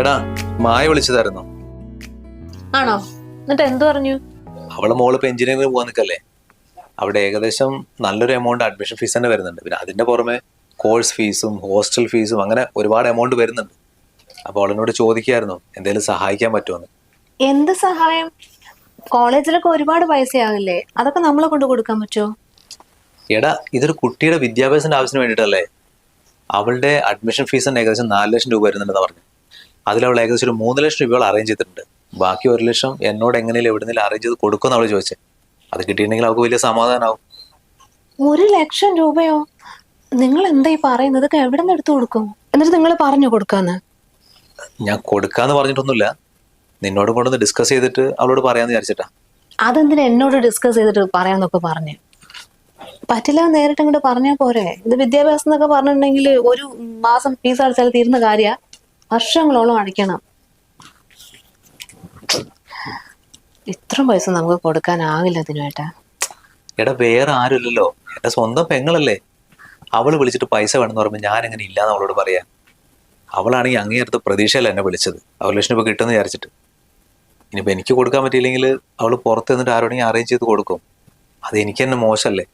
എടാ മായ വിളിച്ചതായിരുന്നു. ആണോ? എന്നിട്ട് എന്തു പറഞ്ഞു? അവളെ മോൾ ഇപ്പൊ എഞ്ചിനീയറിംഗ് പോകാൻ നിൽക്കല്ലേ അവിടെ ഏകദേശം നല്ലൊരു എമൗണ്ട് അഡ്മിഷൻ ഫീസ് തന്നെ വരുന്നുണ്ട്. പിന്നെ അതിന്റെ പുറമെ കോഴ്സ് ഫീസും ഹോസ്റ്റൽ ഫീസും അങ്ങനെ ഒരുപാട് എമൗണ്ട് വരുന്നുണ്ട്. അപ്പോൾ അവളിനോട് ചോദിക്കായിരുന്നു എന്തെങ്കിലും സഹായിക്കാൻ പറ്റുമെന്ന് എന്ത് സഹായം? കോളേജിലൊക്കെ ഒരുപാട് പൈസയാകില്ലേ അതൊക്കെ നമ്മളെ കൊണ്ട് കൊടുക്കാൻ പറ്റുമോ? എടാ ഇതൊരു കുട്ടിയുടെ വിദ്യാഭ്യാസത്തിന്റെ ആവശ്യത്തിന് വേണ്ടിയിട്ടല്ലേ? അവളുടെ അഡ്മിഷൻ ഫീസ് തന്നെ ഏകദേശം നാല് ലക്ഷം രൂപ വരുന്നുണ്ടെന്ന് പറഞ്ഞു. അതിൽ അവൾ ഏകദേശം ഒരു മൂന്ന് ലക്ഷം രൂപ അറേഞ്ച് ചെയ്തിട്ടുണ്ട്. ബാക്കി ഒരു ലക്ഷം എന്നോട് എങ്ങനെയും എവിടെന്നെങ്കിലും അറേഞ്ച് ചെയ്ത് കൊടുക്കുമെന്ന് അവൾ ചോദിച്ചത് അത് കിട്ടിയിട്ടുണ്ടെങ്കിൽ അവൾക്ക് വലിയ സമാധാനമാവും ഒരു ലക്ഷം രൂപയോ? നിങ്ങൾ എന്താ ഈ പറയുന്നത്? ഇതൊക്കെ എവിടെ നിന്ന് എടുത്തു കൊടുക്കും? എന്നിട്ട് നിങ്ങൾ പറഞ്ഞു കൊടുക്കാന്ന്. ഞാൻ കൊടുക്കാന്ന് പറഞ്ഞിട്ടൊന്നുമില്ല. നിന്നോട് കൊണ്ടൊന്ന് ഡിസ്കസ് ചെയ്തിട്ട് അവളോട് പറയാന്ന് വിചാരിച്ചിട്ടാ. അതെന്തിനാ എന്നോട് ഡിസ്കസ് ചെയ്തിട്ട് പറയാന്നൊക്കെ പറഞ്ഞു? പറ്റില്ല നേരിട്ട് ഇങ്ങോട്ട് പറഞ്ഞാൽ പോരെ. ഇത് വിദ്യാഭ്യാസം എന്നൊക്കെ പറഞ്ഞിട്ടുണ്ടെങ്കിൽ ഒരു മാസം ഫീസ് അടച്ചാൽ തീരുന്ന കാര്യ. വർഷങ്ങളോളം അടയ്ക്കണം. ഇത്ര പൈസ നമുക്ക് കൊടുക്കാനാകില്ല അതിനുവേട്ടാ എടാ വേറെ ആരുമില്ലല്ലോ. എന്റെ സ്വന്തം പെങ്ങളല്ലേ. അവൾ വിളിച്ചിട്ട് പൈസ വേണമെന്ന് പറയുമ്പോൾ ഞാൻ എങ്ങനെ ഇല്ലാന്ന് അവളോട് പറയാ? അവളാണെങ്കിൽ അങ്ങേയടുത്ത് പ്രതീക്ഷയല്ല എന്നെ വിളിച്ചത്. അവർ ലക്ഷം രൂപ കിട്ടുമെന്ന് വിചാരിച്ചിട്ട്. ഇനിയിപ്പോൾ എനിക്ക് കൊടുക്കാൻ പറ്റിയില്ലെങ്കിൽ അവൾ പുറത്ത് നിന്നിട്ട് ആരോടെങ്കിലും അറേഞ്ച് ചെയ്ത് കൊടുക്കും. അത് എനിക്ക് തന്നെ മോശമല്ലേ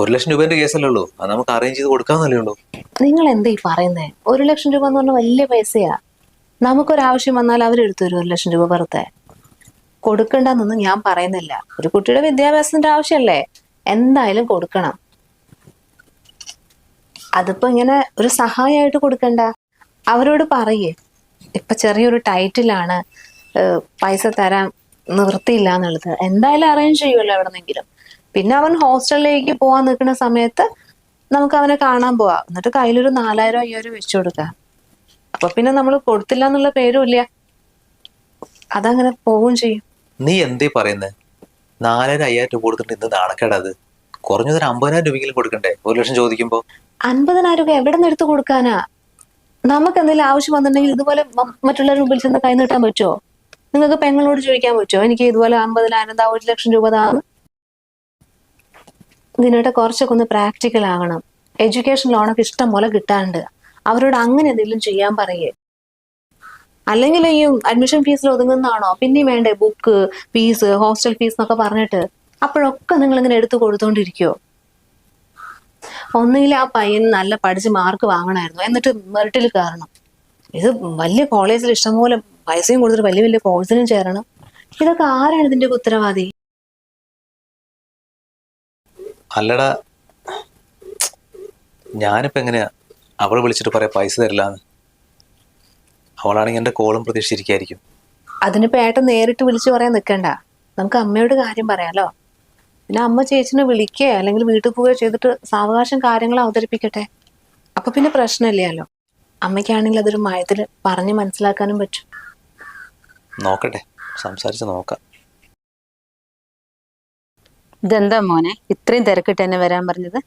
ഒരു ലക്ഷം രൂപേന്റെ കേസല്ലേ ഉള്ളൂ. അത് നമുക്ക് അറേഞ്ച് ചെയ്ത് കൊടുക്കാന്നല്ലേ ഉള്ളൂ. നിങ്ങൾ എന്താ ഈ പറയുന്നത് ഒരു ലക്ഷം രൂപ എന്ന് പറഞ്ഞാൽ വലിയ പൈസയാ. നമുക്കൊരാവശ്യം വന്നാൽ അവരെടുത്തു തരും ഒരു ലക്ഷം രൂപ വെറുതെ. കൊടുക്കണ്ടെന്നൊന്നും ഞാൻ പറയുന്നില്ല. ഒരു കുട്ടിയുടെ വിദ്യാഭ്യാസത്തിന്റെ ആവശ്യമല്ലേ? എന്തായാലും കൊടുക്കണം. അതിപ്പോ ഇങ്ങനെ ഒരു സഹായമായിട്ട് കൊടുക്കണ്ട. അവരോട് പറയേ. ഇപ്പൊ ചെറിയൊരു ടൈറ്റിലാണ് പൈസ തരാൻ നിവൃത്തിയില്ല എന്നുള്ളത്. എന്തായാലും അറേഞ്ച് ചെയ്യുമല്ലോ എവിടെന്നെങ്കിലും. പിന്നെ അവൻ ഹോസ്റ്റലിലേക്ക് പോവാൻ നിൽക്കുന്ന സമയത്ത് നമുക്ക് അവനെ കാണാൻ പോവാം. എന്നിട്ട് കയ്യിലൊരു നാലായിരം അയ്യായിരം വെച്ചു കൊടുക്കാം. അപ്പൊ പിന്നെ നമ്മൾ കൊടുത്തില്ല എന്നുള്ള പേരും ഇല്ല. അതങ്ങനെ പോവും ചെയ്യും. നീ എന്തേ പറയുന്നത് നാലായിരം അയ്യായിരം രൂപ കൊടുത്തിട്ട് ഇന്ന് നാണക്കേടത് കുറഞ്ഞത് കുറഞ്ഞതൊരു അമ്പതിനായിരം രൂപയെങ്കിലും കൊടുക്കണ്ടേ? ഒരു ലക്ഷം ചോദിക്കുമ്പോ? അൻപതിനായിരം രൂപ എവിടെ നിന്ന് എടുത്ത് കൊടുക്കാനാ? നമുക്ക് എന്തെങ്കിലും ആവശ്യം വന്നിട്ടുണ്ടെങ്കിൽ ഇതുപോലെ മറ്റുള്ളവരുടെ മുമ്പിൽ ചെന്ന് കൈ നീട്ടാൻ പറ്റുമോ നിങ്ങൾക്ക് പെങ്ങളോട് ചോദിക്കാൻ പറ്റുമോ എനിക്ക് ഇതുപോലെ അമ്പതിനായിരം താ ഒരു ലക്ഷം രൂപ താന്ന്. ഇതിനായിട്ട് കുറച്ചൊക്കെ ഒന്ന് പ്രാക്ടിക്കൽ ആകണം. എഡ്യൂക്കേഷൻ ലോണൊക്കെ ഇഷ്ടം പോലെ കിട്ടാണ്ട്. അവരോട് അങ്ങനെ എന്തെങ്കിലും ചെയ്യാൻ പറയേ. അല്ലെങ്കിൽ ഈ അഡ്മിഷൻ ഫീസിൽ ഒതുങ്ങുന്നതാണോ? പിന്നെയും വേണ്ടേ ബുക്ക് ഫീസ് ഹോസ്റ്റൽ ഫീസ് എന്നൊക്കെ പറഞ്ഞിട്ട് അപ്പോഴൊക്കെ നിങ്ങൾ ഇങ്ങനെ എടുത്തു കൊടുത്തോണ്ടിരിക്കുവോ? ഒന്നുകിൽ ആ പയ്യൻ നല്ല പഠിച്ച് മാർക്ക് വാങ്ങണമായിരുന്നു. എന്നിട്ട് മെറിറ്റിൽ കയറണം. ഇത് വലിയ കോളേജിൽ ഇഷ്ടംപോലെ പൈസയും കൊടുത്തിട്ട് വലിയ വലിയ കോഴ്സിനും ചേരണം. ഇതൊക്കെ ആരാണ് ഇതിന്റെ ഉത്തരവാദി? അല്ലടാ ഞാനിപ്പോ എങ്ങനെയാ? അവൾ വിളിച്ചിട്ട് പറയാ പൈസ തരില്ലാന്ന്. അവളാണെങ്കിൽ എന്റെ കോളും പ്രതീക്ഷിച്ചിരിക്കായിരിക്കും. അതിനിപ്പോ ഏട്ടൻ നേരിട്ട് വിളിച്ചു പറയാൻ നിൽക്കണ്ട നമുക്ക് അമ്മയോട് കാര്യം പറയാലോ? പിന്നെ അമ്മ ചേച്ചിനെ വിളിക്കുകയോ അല്ലെങ്കിൽ വീട്ടിൽ പോവുകയോ ചെയ്തിട്ട് സാവകാശം കാര്യങ്ങൾ അവതരിപ്പിക്കട്ടെ? അപ്പൊ പിന്നെ പ്രശ്നമില്ലല്ലോ. അമ്മയ്ക്കാണെങ്കിൽ അതൊരു മയത്തിൽ പറഞ്ഞ് മനസ്സിലാക്കാനും പറ്റും. നോക്കട്ടെ സംസാരിച്ച് നോക്കാം. ഇതെന്താ മോനെ? ഇത്രയും തിരക്കിട്ട് എന്നെ വരാൻ പറഞ്ഞത്?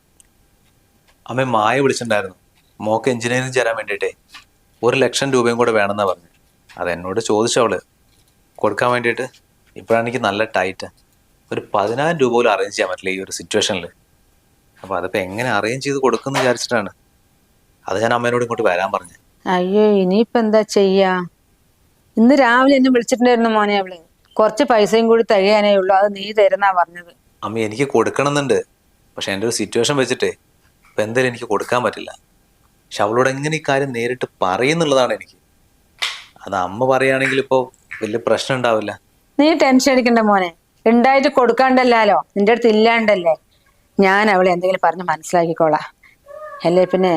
അമ്മ മായ വിളിച്ചിട്ടുണ്ടായിരുന്നു. മോക്ക് എഞ്ചിനീയറിംഗ് ചേരാൻ വേണ്ടിയിട്ടേ. ഒരു ലക്ഷം രൂപയും കൂടെ വേണമെന്നാ പറഞ്ഞു. അത് എന്നോട് ചോദിച്ചവൾ. കൊടുക്കാൻ വേണ്ടിയിട്ട് ഇപ്പോഴാണ് എനിക്ക് നല്ല ടൈറ്റ്. ഒരു പതിനായിരം രൂപ പോലും അറേഞ്ച് ചെയ്യാൻ പറ്റില്ല ഈ ഒരു സിറ്റുവേഷനിൽ അപ്പോൾ അതിപ്പോൾ എങ്ങനെ അറേഞ്ച് ചെയ്ത് കൊടുക്കുമെന്ന് വിചാരിച്ചിട്ടാണ്. അത് ഞാൻ അമ്മേനോട് ഇങ്ങോട്ട് വരാൻ പറഞ്ഞു. അയ്യോ ഇനിയിപ്പോ എന്താ ചെയ്യാ? ഇന്ന് രാവിലെ എന്നെ വിളിച്ചിട്ടുണ്ടായിരുന്നു മോനെ അവൾ. കുറച്ച് പൈസയും കൂടി തരികയാനേ ഉള്ളൂ. അത് നീ തരുന്നാ പറഞ്ഞത്. അമ്മ എനിക്ക് കൊടുക്കണമെന്നുണ്ട്. പക്ഷെ എന്റെ ഒരു സിറ്റുവേഷൻ വെച്ചിട്ടേ ഇപ്പം എന്തായാലും എനിക്ക് കൊടുക്കാൻ പറ്റില്ല. പക്ഷെ അവളോട് എങ്ങനെ ഈ കാര്യം നേരിട്ട് പറയുന്നുള്ളതാണ് എനിക്ക്. അത് അമ്മ പറയുകയാണെങ്കിൽ ഇപ്പോൾ വലിയ പ്രശ്നം ഉണ്ടാവില്ല. നീ ടെൻഷൻ അടിക്കണ്ട മോനെ. ഉണ്ടായിട്ട് കൊടുക്കാണ്ടല്ലോ നിന്റെ അടുത്ത് ഇല്ലാണ്ടല്ലേ? ഞാൻ അവളെ എന്തെങ്കിലും പറഞ്ഞ് മനസ്സിലാക്കിക്കോളാം. അല്ലേ പിന്നെ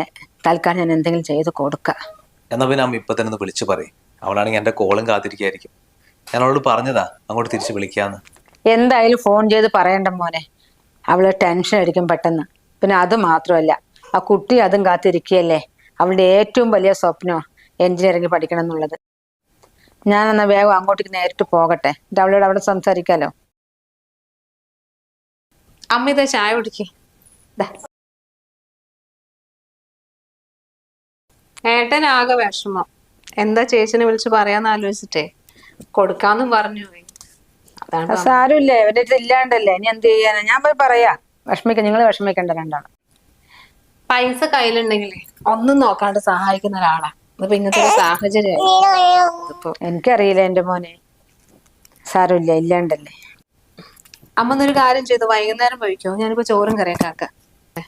തൽക്കാലം ഞാൻ എന്തെങ്കിലും ചെയ്ത് കൊടുക്കാം. എന്നാ പിന്നെ അമ്മ ഇപ്പൊ തന്നെ ഒന്ന് വിളിച്ച് പറയും. അവളാണെങ്കിൽ എന്റെ കോളും കാത്തിരിക്കായിരിക്കും. ഞാൻ അവളോട് പറഞ്ഞതാ അങ്ങോട്ട് തിരിച്ച് വിളിക്കാന്ന്. എന്തായാലും ഫോൺ ചെയ്ത് പറയണ്ട മോനെ. അവൾ ടെൻഷൻ അടിക്കും പെട്ടെന്ന്. പിന്നെ അത് മാത്രമല്ല ആ കുട്ടി അതും കാത്തിരിക്കുകയല്ലേ? അവളുടെ ഏറ്റവും വലിയ സ്വപ്നം എഞ്ചിനീയറിംഗ് പഠിക്കണം എന്നുള്ളത്. ഞാൻ എന്നാ വേഗം അങ്ങോട്ടേക്ക് നേരിട്ട് പോകട്ടെ. എന്നിട്ട് അവളോട് അവിടെ സംസാരിക്കാലോ? അമ്മ ഇതാ ചായ കുടിക്കേ. ഏട്ടനാകെ വിഷമം. എന്താ ചേച്ചിനെ വിളിച്ച് പറയാന്ന് ആലോചിച്ചിട്ടേ. കൊടുക്കാന്നും പറഞ്ഞു. പോയി സാരമില്ലേ? അവരുടെ അടുത്ത് ഇല്ലാണ്ടല്ലേ? ഇനി എന്ത് ചെയ്യാനാ? ഞാൻ പോയി പറയാ. വിഷമിക്ക നിങ്ങൾ വിഷമിക്കണ്ട രണ്ടാണ് പൈസ കയ്യിലുണ്ടെങ്കിലേ ഒന്നും നോക്കാണ്ട് സഹായിക്കുന്ന ഒരാളാ. ഇതിപ്പോ ഇന്നത്തെ ഒരു സാഹചര്യം. എനിക്കറിയില്ല എന്റെ മോനെ. സാരമില്ല ഇല്ലാണ്ടല്ലേ. അമ്മ എന്നൊരു കാര്യം ചെയ്തു. വൈകുന്നേരം കഴിക്കോ ഞാനിപ്പോ ചോറും കറിയൊക്കെ ആക്കാം.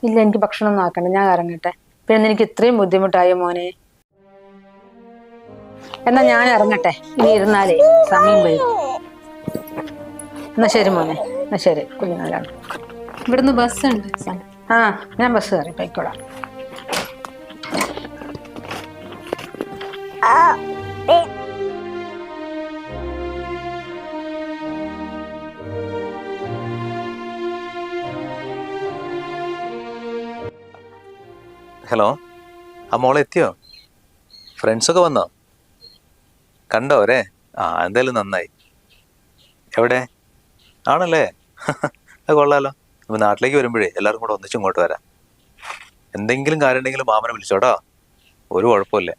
ഇല്ല എനിക്ക് ഭക്ഷണം ഒന്നും ആക്കണ്ട. ഞാൻ ഇറങ്ങട്ടെ. പിന്നെ എനിക്ക് ഇത്രയും ബുദ്ധിമുട്ടായി മോനെ? എന്നാ ഞാൻ ഇറങ്ങട്ടെ. ഇനി ഇരുന്നാലേ സമയം വരും എന്നാ ശരി മോനെ. എന്നാ ശരി. കുഞ്ഞുനാലാണ് ഇവിടുന്ന് ബസ് ഉണ്ട് ആ ഞാൻ ബസ് കയറി. പോയിക്കോളാം. ഹലോ. ആ മോളെ എത്തിയോ? ഫ്രണ്ട്സൊക്കെ വന്നോ? കണ്ടോ അവരെ? ആ എന്തായാലും നന്നായി. എവിടെ? ആണല്ലേ? അത് കൊള്ളാലോ. ഇപ്പൊ നാട്ടിലേക്ക് വരുമ്പോഴേ എല്ലാവരും കൂടെ ഒന്നിച്ച് ഇങ്ങോട്ട് വരാം. എന്തെങ്കിലും കാര്യം ഉണ്ടെങ്കിൽ മാമനെ വിളിച്ചോട്ടോ ഒരു കുഴപ്പമില്ല.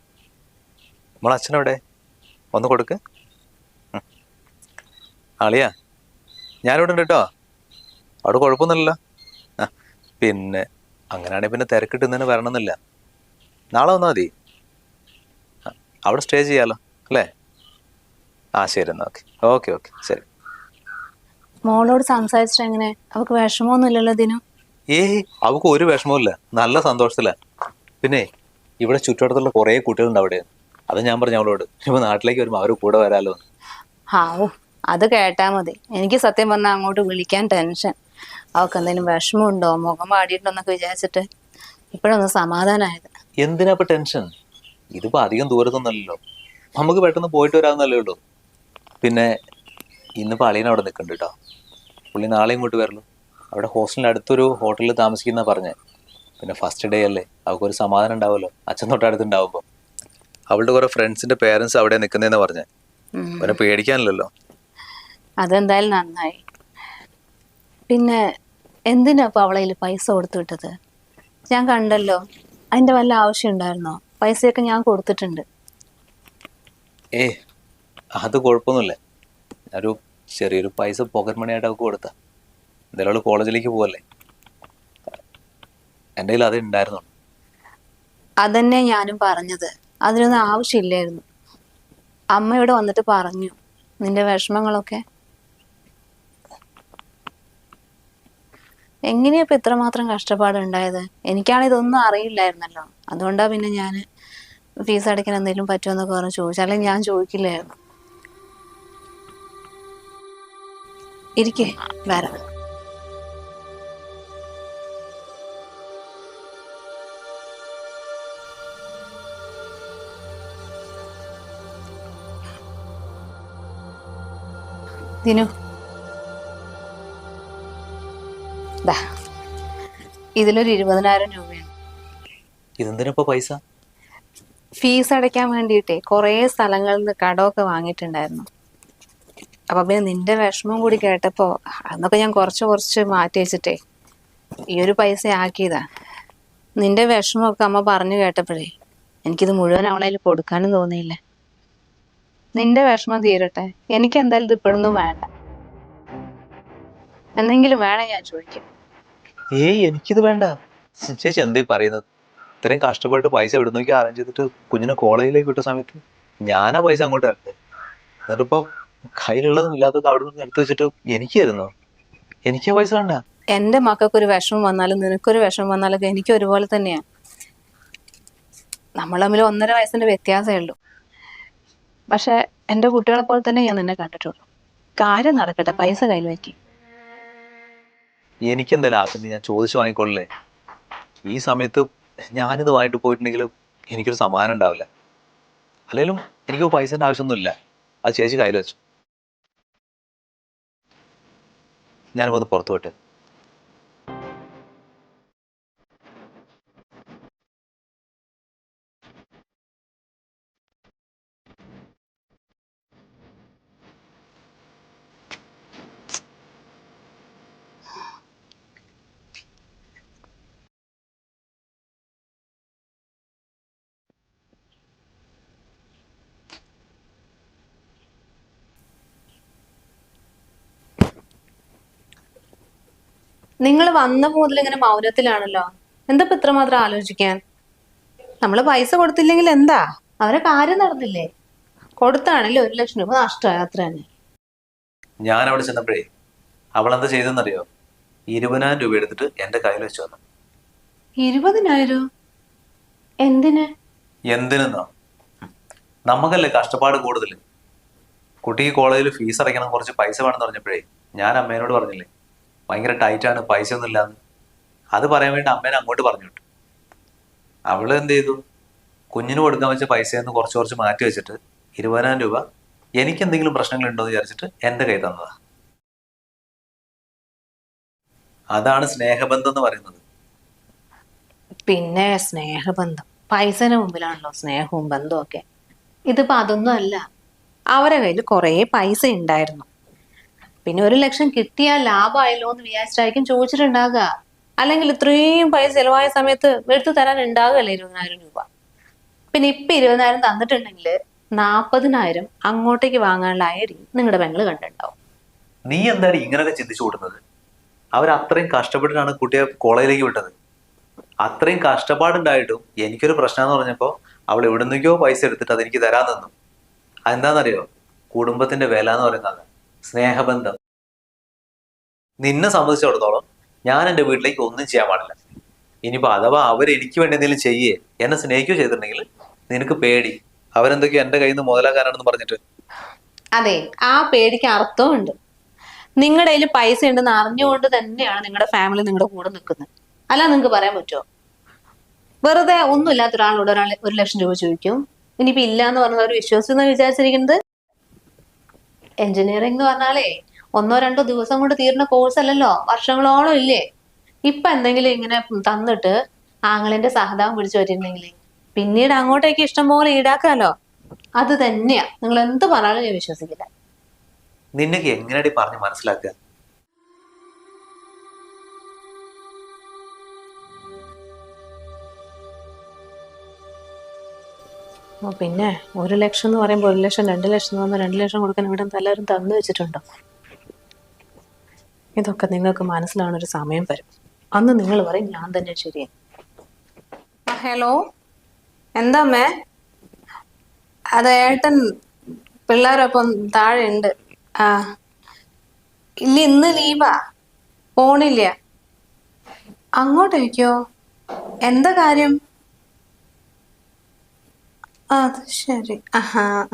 നമ്മളെ അച്ഛനവിടെ ഒന്ന് കൊടുക്ക്. ആളിയാ? ഞാനിവിടെ ഉണ്ട് കേട്ടോ അവിടെ കുഴപ്പമൊന്നുമില്ലല്ലോ. പിന്നെ അങ്ങനെയാണെങ്കിൽ പിന്നെ തിരക്കിട്ട് തന്നെ വരണമെന്നില്ല. നാളെ വന്നാൽ മതി. അവിടെ സ്റ്റേ ചെയ്യാലോ അല്ലേ? ആ ശരി എന്നാൽ ഓക്കെ. ഓക്കെ ഓക്കെ ശരി. മോളോട് സംസാരിച്ചിട്ട് എങ്ങനെ? അവക്ക് വിഷമമൊന്നുമില്ലല്ലോ ദിനു. ഏയ് അവക്ക് ഒരു വിഷമമില്ല നല്ല സന്തോഷത്തില. പിന്നെ ഇവിടെ ചുറ്റുവട്ടത്തുള്ള കുറേ കുട്ടികളുണ്ട് അവിടെ. അത് ഞാൻ പറഞ്ഞു അവളോട്. ഇപ്പൊ നാട്ടിലേക്ക് വരുമ്പോ അവർ കൂടെ വരാലോ ഹാവു അത് കേട്ടാ മതി. എനിക്ക് സത്യം പറഞ്ഞാൽ അങ്ങോട്ട് വിളിക്കാൻ ടെൻഷൻ. അവക്ക് എന്തെങ്കിലും വിഷമമുണ്ടോ? മുഖം പാടിയിട്ടുണ്ടോ എന്നൊക്കെ വിചാരിച്ചിട്ട് ഇപ്പോഴൊന്ന് സമാധാനമായത് എന്തിനാ ഇപ്പൊ ടെൻഷൻ? ഇതിപ്പോ അധികം ദൂരത്തൊന്നല്ലല്ലോ നമുക്ക് പെട്ടെന്ന് പോയിട്ട് വരാമെന്നല്ലേ ഉള്ളൂ. പിന്നെ ഇന്നിപ്പോ അളിയൻ അവിടെ നിൽക്കുന്നുണ്ട് കേട്ടോ. പുള്ളി നാളെ ഇങ്ങോട്ട് വരുള്ളൂ അവിടെ ഹോസ്റ്റലിന്റെ അടുത്തൊരു ഹോട്ടലിൽ താമസിക്കുന്ന പറഞ്ഞേ. പിന്നെ ഫസ്റ്റ് ഡേ അല്ലേ? അവൾക്കൊരു സമാധാനം ഉണ്ടാവുമല്ലോ. അച്ഛൻ തൊട്ടടുത്തുണ്ടാവുമ്പോൾ അവളുടെ കുറെ ഫ്രണ്ട്സിന്റെ പേരൻസ് അവിടെ നിൽക്കുന്നതെന്ന് പറഞ്ഞേ. അവനെ പിന്നെ പേടിക്കാനില്ലല്ലോ. അതെന്തായാലും നന്നായി. പിന്നെ എന്തിനാ ഇപ്പൊ അവളയിൽ പൈസ കൊടുത്തു വിട്ടത്? ഞാൻ കണ്ടല്ലോ അതിന്റെ വല്ല ആവശ്യം ഉണ്ടായിരുന്നോ? പൈസയൊക്കെ ഞാൻ കൊടുത്തിട്ടുണ്ട്. ഏ അത് കുഴപ്പമൊന്നുമില്ല. ഒരു ചെറിയൊരു പൈസ പോക്കറ്റ് മണി ആയിട്ട് അവൾക്ക് കൊടുത്ത. എന്തായാലും അവൾ കോളേജിലേക്ക് പോവല്ലേ? എന്റെ കയ്യിൽ അത് ഉണ്ടായിരുന്നു അതന്നെ ഞാനും പറഞ്ഞത്. അതിനൊന്നും ആവശ്യമില്ലായിരുന്നു. അമ്മ ഇവിടെ വന്നിട്ട് പറഞ്ഞു. നിന്റെ വിഷമങ്ങളൊക്കെ. എങ്ങനെയാ ഇത്രമാത്രം കഷ്ടപ്പാടുണ്ടായത്? എനിക്കാണെങ്കിൽ ഇതൊന്നും അറിയില്ലായിരുന്നല്ലോ. അതുകൊണ്ടാ പിന്നെ ഞാൻ ഫീസ് അടയ്ക്കാൻ എന്തെങ്കിലും പറ്റുമെന്നൊക്കെ പറഞ്ഞ് ചോദിച്ചു. അല്ലെങ്കിൽ ഞാൻ ചോദിക്കില്ലായിരുന്നു. ഇരിക്കേ. വരാം ദിനു. ഇതിലൊരു ഇരുപതിനായിരം രൂപയാണ്. ഇതെന്തിനപ്പോ പൈസ? ഫീസ് അടയ്ക്കാൻ വേണ്ടിയിട്ടേ കുറേ സ്ഥലങ്ങളിൽ നിന്ന് കടമൊക്കെ വാങ്ങിയിട്ടുണ്ടായിരുന്നു. അപ്പൊ പിന്നെ നിന്റെ വിഷമം കൂടി കേട്ടപ്പോ അന്നൊക്കെ ഞാൻ കുറച്ച് കുറച്ച് മാറ്റി വെച്ചിട്ടേ ഈ ഒരു പൈസ ആക്കിയതാ. നിന്റെ വിഷമമൊക്കെ അമ്മ പറഞ്ഞു കേട്ടപ്പോഴേ എനിക്കിത് മുഴുവൻ അവളതിൽ കൊടുക്കാനും തോന്നിയില്ല. നിന്റെ വിഷമം തീരട്ടെ എനിക്ക് എന്തായാലും ഇത് ഇപ്പോഴൊന്നും വേണ്ട. എന്തെങ്കിലും വേണം ഞാൻ ചോദിക്കും. ഏയ് എനിക്കിത് വേണ്ട. ചേച്ചി എന്തേ പറയുന്നത്? ഇത്രയും കഷ്ടപ്പെട്ട് പൈസ എവിടെ നോക്കി അറേഞ്ച് ചെയ്തിട്ട് കുഞ്ഞിനെ കോളേജിലേക്ക് വിട്ട സമയത്ത് ഞാനാ പൈസ അങ്ങോട്ട് തരട്ടെ എന്നിട്ടിപ്പോ കയ്യിലുള്ളതും ഇല്ലാത്തതും അവിടെ നിന്ന് എടുത്തു വെച്ചിട്ട് എനിക്കായിരുന്നു. എനിക്ക് പൈസ വേണ്ട. എന്റെ മക്കൾക്ക് ഒരു വിഷമം വന്നാലും നിനക്കൊരു വിഷമം വന്നാലും എനിക്ക് ഒരുപോലെ തന്നെയാ. നമ്മൾ തമ്മിൽ ഒന്നര വയസ്സിന്റെ വ്യത്യാസമേ ഉള്ളൂ. പക്ഷെ എന്റെ കുട്ടികളെ പോലെ തന്നെ ഞാൻ നിന്നെ കണ്ടിട്ടുള്ളൂ. കാര്യം നടക്കട്ടെ പൈസ കയ്യിൽ വെക്കി എനിക്ക് എന്തായാലും ഞാൻ ചോദിച്ചു വാങ്ങിക്കൊള്ളേ ഈ സമയത്ത് ഞാനിത് വാങ്ങിട്ട് പോയിട്ടുണ്ടെങ്കിൽ എനിക്കൊരു സമാധാനം ഉണ്ടാവില്ല. അല്ലെങ്കിലും എനിക്ക് പൈസന്റെ ആവശ്യമൊന്നുമില്ല. അത് ചേച്ചി കയ്യിൽ വെച്ചു. ഒന്ന് പുറത്തു പോട്ടെ നിങ്ങൾ വന്ന മുതൽ ഇങ്ങനെ മൗനത്തിലാണല്ലോ? എന്താ ഇപ്പൊ ഇത്രമാത്രം ആലോചിക്കാൻ? നമ്മൾ പൈസ കൊടുത്തില്ലെങ്കിൽ എന്താ? അവരെ കാര്യം നടന്നില്ലേ? കൊടുത്താണല്ലേ ഒരു ലക്ഷം രൂപ നഷ്ടമായി അത്ര തന്നെ ഞാൻ അവിടെ ചെന്നപ്പോഴേ അവൾ എന്താ ചെയ്തെന്നറിയോ ഇരുപതിനായിരം രൂപ എടുത്തിട്ട് എന്റെ കയ്യിൽ വെച്ചു വന്നു. ഇരുപതിനായിരം? എന്തിന്? എന്തിനെന്നോ? നമുക്കല്ലേ കഷ്ടപ്പാട് കൂടുതൽ കുട്ടിക്ക് കോളേജിൽ ഫീസ് അടയ്ക്കണം കുറച്ച് പൈസ വേണമെന്ന് പറഞ്ഞപ്പോഴേ ഞാൻ അമ്മേനോട് പറഞ്ഞില്ലേ ഭയങ്കര ടൈറ്റാണ് പൈസ ഒന്നും ഇല്ലാന്ന് അത് പറയാൻ വേണ്ടി അമ്മേനെ അങ്ങോട്ട് പറഞ്ഞു വിട്ടു അവൾ എന്ത് ചെയ്തു? കുഞ്ഞിന് കൊടുക്കാൻ വെച്ച പൈസയെന്ന് കുറച്ച് കുറച്ച് മാറ്റി വെച്ചിട്ട് ഇരുപതിനായിരം രൂപ എനിക്ക് എന്തെങ്കിലും പ്രശ്നങ്ങൾ ഉണ്ടോ എന്ന് വിചാരിച്ചിട്ട് എന്റെ കൈ തന്നതാ. അതാണ് സ്നേഹബന്ധം എന്ന് പറയുന്നത്. പിന്നെ സ്നേഹബന്ധം. പൈസന് മുമ്പിലാണല്ലോ സ്നേഹവും ബന്ധവും ഒക്കെ. ഇതിപ്പോ അതൊന്നും അല്ല. അവരെ കയ്യിൽ കുറേ പൈസ ഉണ്ടായിരുന്നു. പിന്നെ ഒരു ലക്ഷം കിട്ടിയാൽ ലാഭമായല്ലോ എന്ന് വിചാരിച്ചായിരിക്കും ചോദിച്ചിട്ടുണ്ടാകുക അല്ലെങ്കിൽ ഇത്രയും പൈസ ചെലവായ സമയത്ത് എടുത്തു തരാൻ ഉണ്ടാകുമല്ലേ ഇരുപതിനായിരം രൂപ. പിന്നെ ഇപ്പൊ ഇരുപതിനായിരം തന്നിട്ടുണ്ടെങ്കിൽ നാപ്പതിനായിരം അങ്ങോട്ടേക്ക് വാങ്ങാനുള്ള അയരി നിങ്ങളുടെ പെങ്ങൾ കണ്ടിട്ടുണ്ടാവും. നീ എന്താണ് ഇങ്ങനെയൊക്കെ ചിന്തിച്ചു കൂടുന്നത് അവർ അത്രയും കഷ്ടപ്പെട്ടിട്ടാണ് കുട്ടിയെ കോളേജിലേക്ക് വിട്ടത്. അത്രയും കഷ്ടപ്പാടുണ്ടായിട്ടും എനിക്കൊരു പ്രശ്നം എന്ന് പറഞ്ഞപ്പോൾ അവൾ എവിടെ നിന്നൊക്കെയോ പൈസ എടുത്തിട്ട് അതെനിക്ക് തരാൻ തന്നു അതെന്താണെന്നറിയോ കുടുംബത്തിന്റെ വില എന്ന് പറയുന്നത്. സ്നേഹബന്ധം. നിന്നെ സംബന്ധിച്ചിടത്തോളം ഞാൻ എന്റെ വീട്ടിലേക്ക് ഒന്നും ചെയ്യാൻ പാടില്ല. ഇനിയിപ്പോൾ അഥവാ അവർ എനിക്ക് വേണ്ടി എന്തെങ്കിലും ചെയ്യേ എന്നെ സ്നേഹിക്കുകയോ ചെയ്തിട്ടുണ്ടെങ്കിൽ നിനക്ക് പേടി. അവരെന്തൊക്കെയോ എന്റെ കയ്യിൽ നിന്ന് മുതലാക്കാനാണെന്ന് പറഞ്ഞിട്ട്. അതെ ആ പേടിക്ക് അർത്ഥമുണ്ട് നിങ്ങളുടെ കയ്യിൽ പൈസ ഉണ്ടെന്ന് അറിഞ്ഞുകൊണ്ട് തന്നെയാണ് നിങ്ങളുടെ ഫാമിലി നിങ്ങളുടെ കൂടെ നിൽക്കുന്നത്. അല്ല നിങ്ങൾക്ക് പറയാൻ പറ്റുമോ വെറുതെ ഒന്നുമില്ലാത്ത ഒരാളോട് ഒരാൾ ഒരു ലക്ഷം രൂപ ചോദിക്കും. ഇനിയിപ്പോ ഇല്ല എന്ന് പറഞ്ഞാൽ അവർ എന്ന് വിചാരിച്ചിരിക്കുന്നത്? എഞ്ചിനീയറിംഗ് എന്ന് പറഞ്ഞാലേ ഒന്നോ രണ്ടോ ദിവസം കൊണ്ട് തീരുന്ന കോഴ്സ് അല്ലല്ലോ. വർഷങ്ങളോളം ഇല്ലേ? ഇപ്പൊ എന്തെങ്കിലും ഇങ്ങനെ തന്നിട്ട് ആങ്ങളിന്റെ സഹതാപം പിടിച്ചു പറ്റിയിട്ടുണ്ടെങ്കിൽ പിന്നീട് അങ്ങോട്ടേക്ക് ഇഷ്ടം പോലെ ഈടാക്കാലോ? അത് തന്നെയാ. നിങ്ങൾ എന്ത് പറഞ്ഞാലും ഞാൻ വിശ്വസിക്കില്ല. നിന്നൊക്കെ എങ്ങനെയാടി പറഞ്ഞു മനസ്സിലാക്കുക? പിന്നെ ഒരു ലക്ഷം എന്ന് പറയുമ്പോൾ ഒരു ലക്ഷം രണ്ട് ലക്ഷം എന്ന് പറഞ്ഞാൽ രണ്ട് ലക്ഷം കൊടുക്കാൻ ഇവിടെ എല്ലാവരും തന്നു വെച്ചിട്ടുണ്ടോ. ഇതൊക്കെ നിങ്ങൾക്ക് മനസ്സിലാവുന്ന ഒരു സമയം വരും. അന്ന് നിങ്ങൾ പറയും ഞാൻ തന്നെ ശരി ഹലോ? എന്താ അമ്മേ? അത് ഏട്ടൻ പിള്ളേരൊപ്പം താഴെ ഉണ്ട്. ആ. ഇല്ല ഇന്ന് ലീവാ. പോണില്ല. അങ്ങോട്ടേക്കോ എന്താ കാര്യം? അത് ശരി.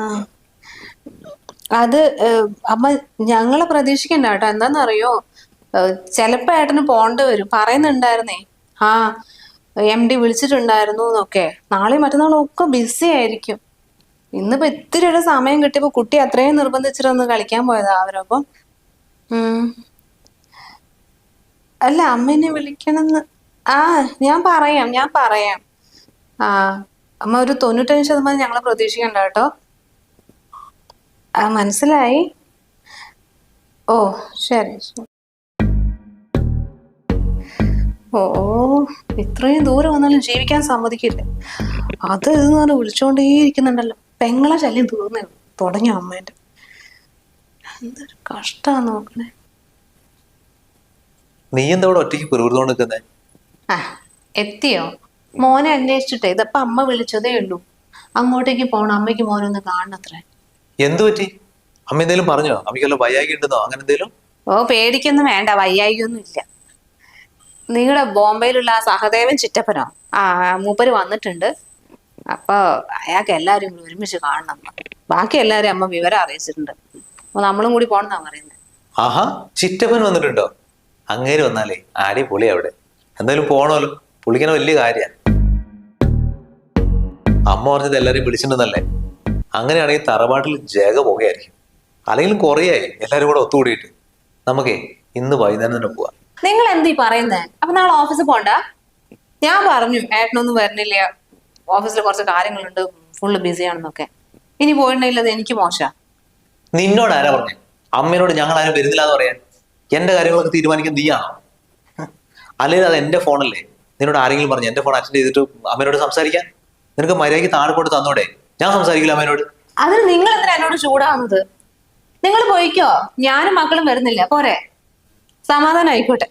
ആ. അത് അമ്മ ഞങ്ങളെ പ്രതീക്ഷിക്കണ്ട കേട്ടോ. എന്താന്നറിയോ? ഏഹ്, ചെലപ്പോ ഏട്ടന് പോണ്ട വരും. പറയുന്നുണ്ടായിരുന്നേ. ആ എം ഡി വിളിച്ചിട്ടുണ്ടായിരുന്നു എന്നൊക്കെ. നാളെയും മറ്റന്നാളും ഒക്കെ ബിസി ആയിരിക്കും. ഇന്നിപ്പോ ഇത്തിരി ഒരു സമയം കിട്ടിയപ്പോ കുട്ടി അത്രയും നിർബന്ധിച്ചിട്ടൊന്ന് കളിക്കാൻ പോയതാ അവരപ്പം ഉം. അല്ല അമ്മേനെ വിളിക്കണമെന്ന് ആ ഞാൻ പറയാം ഞാൻ പറയാം. ആ. അമ്മ ഒരു തൊണ്ണൂറ്റഞ്ച് ശതമാനം ഞങ്ങളെ പ്രതീക്ഷിക്കണ്ട കേട്ടോ. ആ മനസ്സിലായി? ഓ ശരി ഓ ഇത്രയും ദൂരം വന്നാലും ജീവിക്കാൻ സമ്മതിക്കില്ല. അത് ഇതെന്ന് പറഞ്ഞ് വിളിച്ചോണ്ടേയിരിക്കുന്നുണ്ടല്ലോ. പെങ്ങളെ ശല്യം തീർന്നേ തുടങ്ങി അമ്മേന്റെ. എന്തൊരു കഷ്ടാ നോക്കണേ. നീ എന്താ ഇവിടെ ഒറ്റയ്ക്ക് ആ എത്തിയോ? മോനെ അന്വേഷിച്ചിട്ടേ ഇതപ്പം അമ്മ വിളിച്ചതേ ഉള്ളൂ. അങ്ങോട്ടേക്ക് പോണം അമ്മയ്ക്ക് മോനൊന്ന് കാണണത്രേ. എന്തു പറ്റി? അമ്മ എന്തേലും പറഞ്ഞോ? അമ്മയ്ക്കല്ലോ വയ്യായി ഉണ്ടെന്നോ? അങ്ങനെ എന്തേലും? ഓ പേടിക്കൊന്നും വേണ്ട വയ്യായികൊന്നും ഇല്ല നിങ്ങളുടെ ബോംബെയിലുള്ള ആ സഹദേവൻ ചിറ്റപ്പനോ? ആ മൂപ്പര് വന്നിട്ടുണ്ട്. അപ്പൊ അയാൾക്ക് എല്ലാവരും കൂടി ഒരുമിച്ച് കാണണം. ബാക്കി എല്ലാവരും അമ്മ വിവരം അറിയിച്ചിട്ടുണ്ട്. അപ്പൊ നമ്മളും കൂടി പോണെന്നാ പറയുന്നത് ആഹാ ചിറ്റപ്പൻ വന്നിട്ടുണ്ടോ? അങ്ങേര് വന്നാലേ ആടി പൊളി അവിടെ. എന്തായാലും പോണല്ലോ. പുള്ളിക്കണ വലിയ കാര്യ. അമ്മ പറഞ്ഞത് എല്ലാരെയും വിളിച്ചിട്ടുണ്ടെന്നല്ലേ? അങ്ങനെയാണെങ്കിൽ തറവാട്ടിൽ ജേക പോകുകയായിരിക്കും അല്ലെങ്കിലും കുറേയായി എല്ലാരും കൂടെ ഒത്തുകൂടിയിട്ട്. നമുക്കേ ഇന്ന് വൈകുന്നേരം തന്നെ പോവാം. നിങ്ങൾ എന്തീ പറയുന്നേ? അപ്പൊ നാളെ ഓഫീസിൽ പോണ്ട? ഞാൻ പറഞ്ഞു ഏട്ടനൊന്നും വരണില്ല. ഓഫീസിൽ കുറച്ച് കാര്യങ്ങളുണ്ട് ഫുള്ള് ബിസിയാണെന്നൊക്കെ ഇനി പോയിട്ടുണ്ടെങ്കിൽ അത് എനിക്ക് മോശ. നിന്നോട് ആരാ പറഞ്ഞേ? അമ്മയോട് ഞങ്ങൾ ആരും വരുന്നില്ല എന്ന് പറയാൻ. എന്റെ കാര്യങ്ങളൊക്കെ തീരുമാനിക്കാൻ നീയാണോ അല്ലെങ്കിൽ അത് എന്റെ ഫോണല്ലേ നിന്നോട് ആരെങ്കിലും പറഞ്ഞു എന്റെ ഫോൺ അറ്റൻഡ് ചെയ്തിട്ട് അമ്മയോട് സംസാരിക്കാൻ? നിനക്ക് മര്യാദയ്ക്ക് താഴെ കൊണ്ട് തന്നോടെ? ഞാൻ സംസാരിക്കില്ല അമ്മയോട് അതിന് നിങ്ങൾ എന്തിനാ എന്നോട് ചൂടാവുന്നത്? നിങ്ങൾ പോയിക്കോ. ഞാനും മക്കളും വരുന്നില്ല. പോരെ. സമാധാനം ആയിക്കോട്ടെ.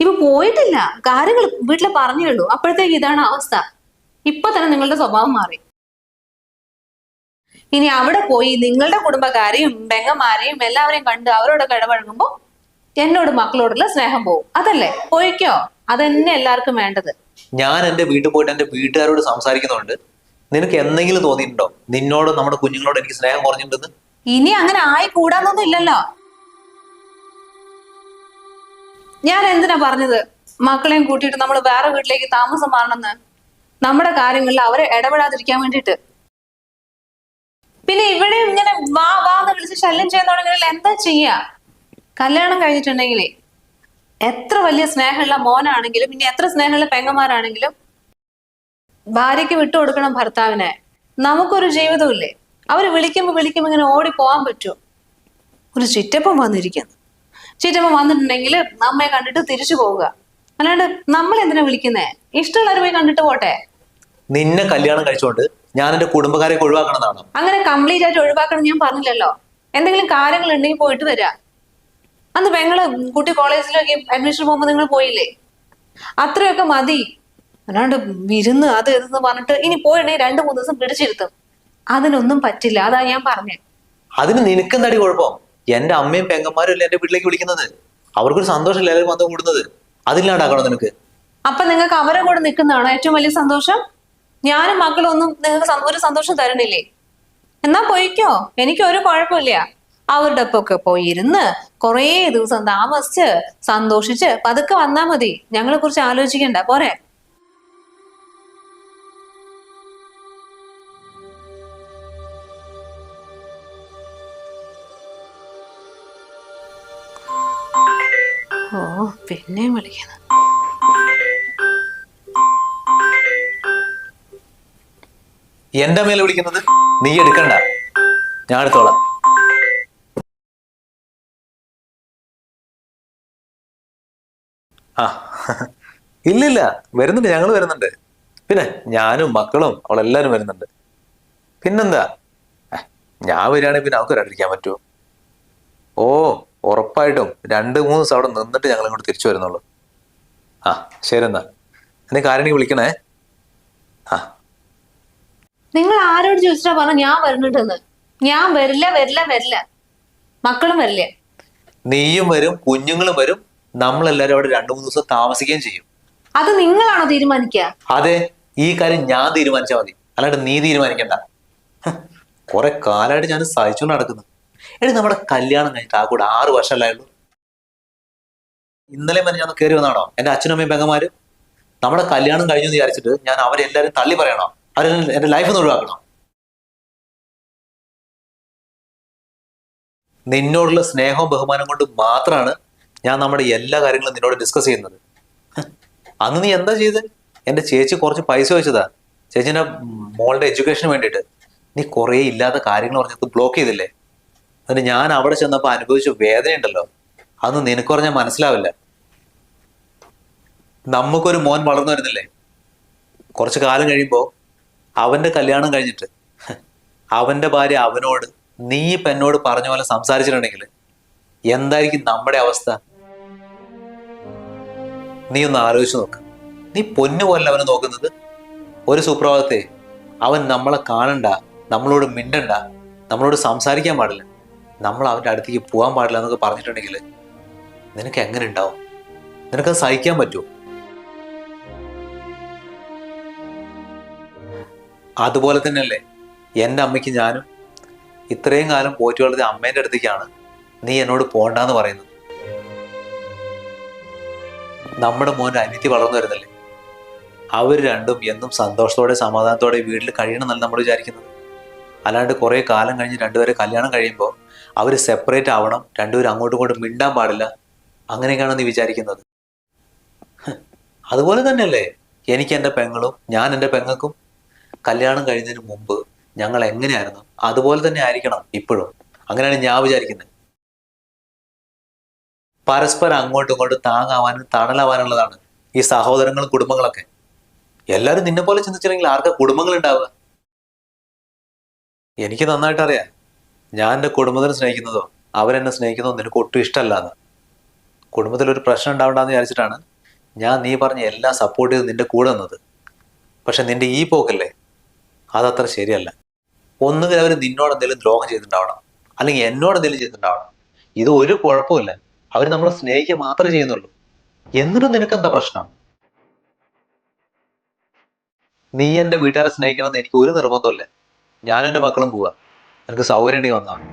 ഇപ്പൊ പോയിട്ടില്ല. കാര്യങ്ങൾ വീട്ടിൽ പറഞ്ഞേ ഉള്ളൂ. അപ്പോഴത്തേക്ക് ഇതാണ് അവസ്ഥ. ഇപ്പൊ തന്നെ നിങ്ങളുടെ സ്വഭാവം മാറി. ഇനി അവിടെ പോയി നിങ്ങളുടെ കുടുംബക്കാരെയും ബെങ്ങന്മാരെയും എല്ലാവരെയും കണ്ട് അവരോട് ഇടപഴകുമ്പോ എന്നോട് മക്കളോടുള്ള സ്നേഹം പോവും. അതല്ലേ? പോയിക്കോ. അതെന്നെ എല്ലാവർക്കും വേണ്ടത്. ഞാൻ എന്റെ വീട്ടിൽ പോയിട്ട് എന്റെ വീട്ടുകാരോട് സംസാരിക്കുന്നുണ്ട്. നിനക്ക് എന്തെങ്കിലും തോന്നിയിട്ടുണ്ടോ? നിന്നോട് നമ്മുടെ കുഞ്ഞുങ്ങളോട് എനിക്ക് സ്നേഹം കുറഞ്ഞിട്ടുണ്ടെന്ന്? ഇനി അങ്ങനെ ആയി കൂടാന്നൊന്നും ഇല്ലല്ലോ. ഞാൻ എന്തിനാ പറഞ്ഞത്? മക്കളെയും കൂട്ടിയിട്ട് നമ്മൾ വേറെ വീട്ടിലേക്ക് താമസം മാറണമെന്ന്? നമ്മുടെ കാര്യങ്ങളിൽ അവരെ ഇടപെടാതിരിക്കാൻ വേണ്ടിട്ട് പിന്നെ ഇവിടെ ഇങ്ങനെ വാ വാ എന്ന് വിളിച്ച് ശല്യം ചെയ്യുന്നുണ്ടെങ്കിൽ എന്താ ചെയ്യാ? കല്യാണം കഴിഞ്ഞിട്ടുണ്ടെങ്കിലേ എത്ര വലിയ സ്നേഹമുള്ള മോനാണെങ്കിലും ഇനി എത്ര സ്നേഹമുള്ള പെങ്ങന്മാരാണെങ്കിലും ഭാര്യയ്ക്ക് വിട്ടുകൊടുക്കണം ഭർത്താവിനെ. നമുക്കൊരു ജീവിതമില്ലേ? അവർ വിളിക്കുമ്പോൾ വിളിക്കുമ്പോൾ ഇങ്ങനെ ഓടി പോകാൻ പറ്റുമോ? ഒരു ചുറ്റപ്പം വന്നിരിക്കുന്നു. ചുറ്റപ്പം വന്നിട്ടുണ്ടെങ്കിൽ നമ്മെ കണ്ടിട്ട് തിരിച്ചു പോവുക. അല്ലാണ്ട് നമ്മൾ എന്തിനാ വിളിക്കുന്നേ? ഇഷ്ടമുള്ളവർ പോയി കണ്ടിട്ട് പോട്ടെ. നിന്നെ കല്യാണം കഴിച്ചോണ്ട് ഞാൻ എന്റെ കുടുംബക്കാരെ ഒഴിവാക്കണം അങ്ങനെ കംപ്ലീറ്റ് ആയിട്ട് ഒഴിവാക്കണം ഞാൻ പറഞ്ഞില്ലല്ലോ. എന്തെങ്കിലും കാര്യങ്ങൾ ഉണ്ടെങ്കിൽ പോയിട്ട് വരാം. അന്ന് പെങ്ങൾ കുട്ടി കോളേജിലൊക്കെ അഡ്മിഷൻ പോകുമ്പോൾ നിങ്ങൾ പോയില്ലേ? അത്രയൊക്കെ മതി. അല്ലാണ്ട് വിരുന്ന് അത് ഇതെന്ന് പറഞ്ഞിട്ട് ഇനി പോയിട്ടുണ്ടെങ്കിൽ രണ്ടു മൂന്ന് ദിവസം പിടിച്ചിരുത്തും. അതിനൊന്നും പറ്റില്ല. അതാ ഞാൻ പറഞ്ഞേ. അതിന് നിനക്കെന്താടി കുഴപ്പം? എന്റെ അമ്മയും പെങ്ങന്മാരും അല്ലേ എന്റെ വീട്ടിലേക്ക് വിളിക്കുന്നത്? അവർക്കൊരു സന്തോഷമില്ല എല്ലാവരും വന്ന് കൂടുന്നത്? അതില്ലാണ്ടാക്കണോ നിനക്ക്? അപ്പൊ നിങ്ങൾക്ക് അവരെ കൂടെ നിൽക്കുന്നതാണോ ഏറ്റവും വലിയ സന്തോഷം? ഞാനും മക്കളൊന്നും നിങ്ങൾക്ക് ഒരു സന്തോഷം തരണില്ലേ എന്നാ പോയിക്കോ. എനിക്ക് ഒരു കുഴപ്പമില്ല. അവരുടെ ഒപ്പമൊക്കെ പോയി ഇരുന്ന് കുറേ ദിവസം താമസിച്ച് സന്തോഷിച്ച് പതുക്കെ വന്നാ മതി. ഞങ്ങളെ കുറിച്ച് ആലോചിക്കണ്ട. പോരെ? ഓ പിന്നെയും വിളിക്കുന്നു. എന്റെ മേലെ വിളിക്കുന്നത്? നീ എടുക്കണ്ട. ഞാൻ എടുത്തോളാം. ഇല്ലില്ല വരുന്നുണ്ട് ഞങ്ങൾ വരുന്നുണ്ട്. പിന്നെ ഞാനും മക്കളും അവളെല്ലാരും വരുന്നുണ്ട്. പിന്നെന്താ? ഞാൻ വരികയാണെങ്കിൽ പിന്നെ അവർക്ക് വരാണ്ടിരിക്കാൻ പറ്റുമോ? ഓ ഉറപ്പായിട്ടും രണ്ട് മൂന്ന് ദിവസം അവിടെ നിന്നിട്ട് ഞങ്ങൾ ഇങ്ങോട്ട് തിരിച്ചു വരുന്നുള്ളൂ. ആ ശരി എന്നാ എന്നെ കാരണി വിളിക്കണേ? ആ. നിങ്ങൾ ആരോട് ചോദിച്ചാ പറഞ്ഞു ഞാൻ വരുന്നുണ്ടെന്ന്. ഞാൻ വരില്ല വരില്ല വരില്ല. മക്കളും വരില്ല. നീയും വരും കുഞ്ഞുങ്ങളും വരും നമ്മളെല്ലാരും അവിടെ രണ്ടു മൂന്ന് ദിവസം താമസിക്കുകയും ചെയ്യും. അത് നിങ്ങളാണോ തീരുമാനിക്കുക? അതെ ഈ കാര്യം ഞാൻ തീരുമാനിച്ചാൽ മതി. അല്ലാണ്ട് നീ തീരുമാനിക്കണ്ട. കൊറേ കാലമായിട്ട് ഞാൻ സഹിച്ചുകൊണ്ട് നടക്കുന്നു. എടി നമ്മുടെ കല്യാണം കഴിഞ്ഞിട്ട് ആ കൂടെ ആറ് വർഷമല്ലായുള്ളൂ ഇന്നലെ വരെ ഞാൻ കയറി വന്നാണോ? എന്റെ അച്ഛനും അമ്മയും പെങ്ങന്മാരും? നമ്മുടെ കല്യാണം കഴിഞ്ഞു എന്ന് വിചാരിച്ചിട്ട് ഞാൻ അവരെല്ലാരും തള്ളി പറയണോ? അവരെ എന്റെ ലൈഫ് നിന്ന് ഒഴിവാക്കണോ? നിന്നോടുള്ള സ്നേഹവും ബഹുമാനം കൊണ്ട് മാത്രമാണ് ഞാൻ നമ്മുടെ എല്ലാ കാര്യങ്ങളും നിന്നോട് ഡിസ്കസ് ചെയ്യുന്നത്. അന്ന് നീ എന്താ ചെയ്ത്? എന്റെ ചേച്ചി കുറച്ച് പൈസ വെച്ചതാ. ചേച്ചിന്റെ മോളുടെ എഡ്യൂക്കേഷന് വേണ്ടിയിട്ട്. നീ കുറേ ഇല്ലാത്ത കാര്യങ്ങൾ പറഞ്ഞത് ബ്ലോക്ക് ചെയ്തില്ലേ? എന്നിട്ട് ഞാൻ അവിടെ ചെന്നപ്പോൾ അനുഭവിച്ച വേദനയുണ്ടല്ലോ അന്ന് നിനക്ക് പറഞ്ഞാൽ മനസ്സിലാവില്ല. നമുക്കൊരു മോൻ വളർന്നു വരുന്നില്ലേ? കുറച്ച് കാലം കഴിയുമ്പോൾ അവന്റെ കല്യാണം കഴിഞ്ഞിട്ട് അവന്റെ ഭാര്യ അവനോട് നീ ഇപ്പം എന്നോട് പറഞ്ഞ പോലെ സംസാരിച്ചിട്ടുണ്ടെങ്കിൽ എന്തായിരിക്കും നമ്മുടെ അവസ്ഥ? നീ ഒന്ന് ആലോചിച്ച് നോക്ക്. നീ പൊന്നു പോലെ അവനെ നോക്കുന്നത് ഒരു സുപ്രഭാതത്തെ അവൻ നമ്മളെ കാണണ്ട നമ്മളോട് മിണ്ടണ്ട നമ്മളോട് സംസാരിക്കാൻ പാടില്ല. നമ്മൾ അവന്റെ അടുത്തേക്ക് പോകാൻ പാടില്ല എന്നൊക്കെ പറഞ്ഞിട്ടുണ്ടെങ്കിൽ നിനക്ക് എങ്ങനെ ഉണ്ടാവും? നിനക്കത് സഹിക്കാൻ പറ്റുമോ? അതുപോലെ തന്നെയല്ലേ എന്റെ അമ്മയ്ക്ക് ഞാനും ഇത്രയും കാലം പോറ്റി അമ്മേന്റെ അടുത്തേക്കാണ് നീ എന്നോട് പോകണ്ടെന്ന് പറയുന്നത്. നമ്മുടെ മോന്റെ അനിയത്തി വളർന്നു വരുന്നില്ലേ? അവർ രണ്ടും എന്നും സന്തോഷത്തോടെ സമാധാനത്തോടെ വീട്ടിൽ കഴിയണമെന്നല്ല നമ്മൾ വിചാരിക്കുന്നത്. അല്ലാണ്ട് കുറേ കാലം കഴിഞ്ഞ് രണ്ടുപേരെ കല്യാണം കഴിയുമ്പോൾ അവർ സെപ്പറേറ്റ് ആവണം രണ്ടുപേരും അങ്ങോട്ടും ഇങ്ങോട്ടും മിണ്ടാൻ പാടില്ല. അങ്ങനെയൊക്കെയാണ് നീ വിചാരിക്കുന്നത്? അതുപോലെ തന്നെയല്ലേ? എനിക്ക് എന്റെ പെങ്ങളും ഞാൻ എന്റെ പെങ്ങൾക്കും കല്യാണം കഴിയുന്നതിന് മുമ്പ് ഞങ്ങൾ എങ്ങനെയായിരുന്നു? അതുപോലെ തന്നെ ആയിരിക്കണം ഇപ്പോഴും. അങ്ങനെയാണ് ഞാൻ വിചാരിക്കുന്നത്. പരസ്പരം അങ്ങോട്ടും ഇങ്ങോട്ടും താങ്ങാവാനും തണലാവാനുള്ളതാണ് ഈ സഹോദരങ്ങളും കുടുംബങ്ങളൊക്കെ. എല്ലാവരും നിന്നെ പോലെ ചിന്തിച്ചില്ലെങ്കിൽ ആർക്കാ കുടുംബങ്ങൾ ഉണ്ടാവുക എനിക്ക് നന്നായിട്ട് അറിയാം. ഞാൻ എന്റെ കുടുംബത്തിനെ സ്നേഹിക്കുന്നതോ അവരെന്നെ സ്നേഹിക്കുന്നതോ നിനക്ക് ഒട്ടും ഇഷ്ടമല്ലാന്ന്. കുടുംബത്തിൽ ഒരു പ്രശ്നം ഉണ്ടാവണ്ടെന്ന് വിചാരിച്ചിട്ടാണ് ഞാൻ നീ പറഞ്ഞ എല്ലാം സപ്പോർട്ട് ചെയ്ത് നിന്റെ കൂടെ നിന്നത്. പക്ഷെ നിന്റെ ഈ പോക്കല്ലേ? അതത്ര ശരിയല്ല. ഒന്നുകിൽ അവർ നിന്നോട് എന്തെങ്കിലും ദ്രോഹം ചെയ്തിട്ടുണ്ടാവണം. അല്ലെങ്കിൽ എന്നോട് എന്തെങ്കിലും ചെയ്തിട്ടുണ്ടാവണം. ഇത് ഒരു കുഴപ്പമില്ല അവർ നമ്മളെ സ്നേഹിക്കുക മാത്രമേ ചെയ്യുന്നുള്ളൂ. എന്നിട്ടും നിനക്ക് എന്താ പ്രശ്നം? നീ എന്റെ വീട്ടുകാരെ സ്നേഹിക്കണമെന്ന് എനിക്ക് ഒരു നിർബന്ധമില്ല ഞാനും എന്റെ മക്കളും പോവാ. എനിക്ക് സൗകര്യം വന്നാണ്